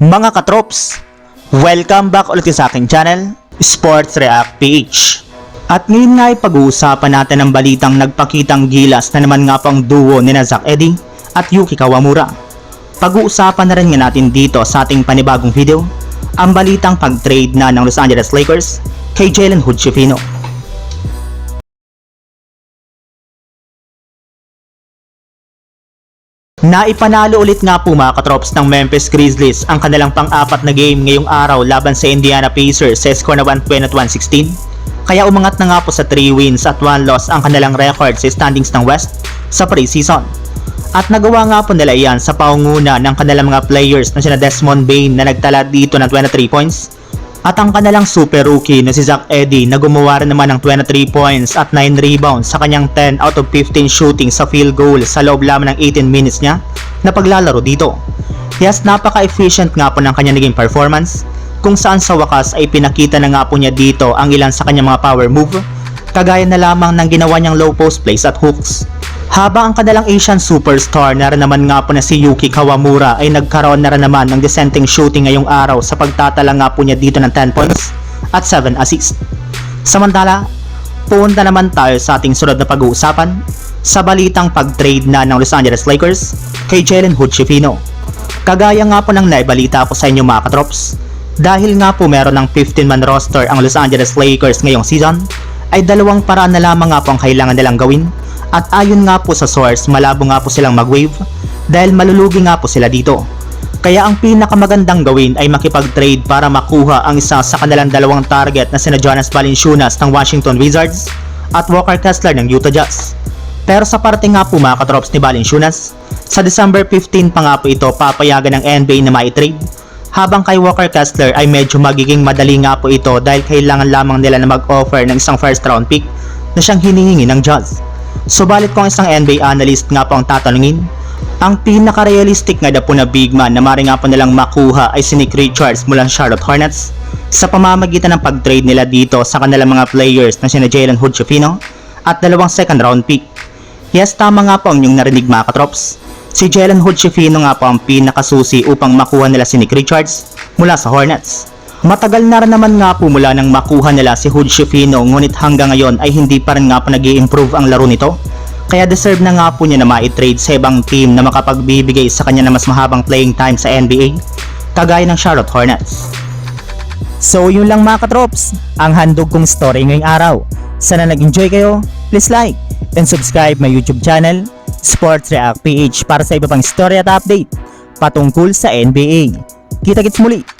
Mga katrops, welcome back ulit sa aking channel, Sports React PH. At ngayon nga ay pag-uusapan natin ang balitang nagpakitang gilas na naman nga pang duo ni Zack Eddy at Yuki Kawamura. Pag-uusapan na rin nga natin dito sa ating panibagong video, ang balitang pag-trade na ng Los Angeles Lakers kay Jalen Hood-Schifino. Naipanalo ulit nga po mga katrops ng Memphis Grizzlies ang kanilang pang-apat na game ngayong araw laban sa Indiana Pacers sa score na 120 at 116. Kaya umangat na nga po sa 3 wins at 1 loss ang kanilang record sa standings ng West sa pre-season. At nagawa nga po nila iyan sa paunguna ng kanilang mga players na sina Desmond Bain na nagtala dito ng 23 points at ang kanilang super rookie na si Zach Eddy na gumawa rin naman ng 23 points at 9 rebounds sa kanyang 10 out of 15 shooting sa field goal sa loob lamang ng 18 minutes niya na paglalaro dito. Yes, napaka-efficient nga po ng kanyang naging performance kung saan sa wakas ay pinakita na nga po niya dito ang ilan sa kanyang mga power move kagaya na lamang ng ginawa niyang low post plays at hooks. Habang ang kanilang Asian superstar na naman nga po na si Yuki Kawamura ay nagkaroon na rin naman ng dissenting shooting ngayong araw sa pagtatala nga po niya dito ng 10 points at 7 assists. Samantala, punta naman tayo sa ating sunod na pag-uusapan sa balitang pag-trade na ng Los Angeles Lakers kay Jalen Hood-Schifino. Kagaya nga po ng naibalita ko sa inyo mga katrops, dahil nga po meron ng 15-man roster ang Los Angeles Lakers ngayong season, ay dalawang paraan na lamang nga po ang kailangan nilang gawin at ayon nga po sa source, malabo nga po silang mag-wave dahil malulugi nga po sila dito. Kaya ang pinakamagandang gawin ay makipag-trade para makuha ang isa sa kanilang dalawang target na sina Jonas Valanciunas ng Washington Wizards at Walker Kessler ng Utah Jazz. Pero sa parte nga po mga katrops ni Valanciunas, sa December 15 pa nga po ito papayagan ng NBA na mai-trade habang kay Walker Kessler ay medyo magiging madali nga po ito dahil kailangan lamang nila na mag-offer ng isang first round pick na siyang hinihingi ng Jazz. Subalit kung isang NBA analyst nga po ang tatanungin, ang pinaka-realistic nga na po na big man na mari nga po nilang makuha ay si Nick Richards mula sa Charlotte Hornets sa pamamagitan ng pag-trade nila dito sa kanilang mga players na sina Jalen Hood-Schifino at dalawang second round pick. Yes, tama nga po ang inyong narinig mga katrops. Si Jalen Hood-Schifino nga po ang pinakasusi upang makuha nila si Nick Richards mula sa Hornets. Matagal na rin naman nga po mula nang makuha nila si Hood-Schifino ngunit hanggang ngayon ay hindi pa rin nga po nag improve ang laro nito. Kaya deserve na nga po niya na ma-trade sa ibang team na makapagbibigay sa kanya na mas mahabang playing time sa NBA, kagaya ng Charlotte Hornets. So yun lang mga katrops, ang handog kong story ngayong araw. Sana nag-enjoy kayo, please like and subscribe my YouTube channel, Sports React PH para sa iba pang story at update patungkol sa NBA. Kita-kits muli